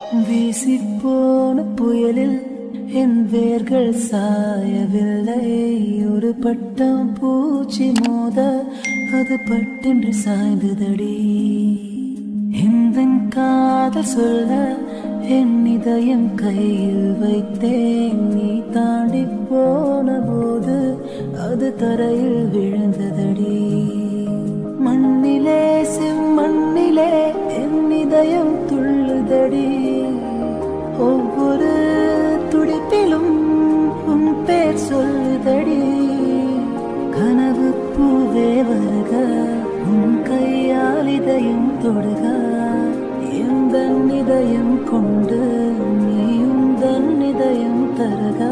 வீசிப்போன புயலில் என் வேர்கள் சாயவில்லை. ஒரு பட்டம் பூச்சி மோத அது பட்டென்று சாய்ந்ததடி. இந்த காதல் சொல்ல என் இதயம் கையில் வைத்தேன். நீ தாண்டி போன போது அது தரையில் விழுந்ததடி. இதயம் துள்ளுதடி. ஒவ்வொரு துடிப்பிலும் உன் பேர் சொல்லுதடி. கனவு பூவே வருக உன் கையால் இதயம் தொடுக. எந்த இதயம் கொண்டு நீ உந்தன் இதயம் தருக.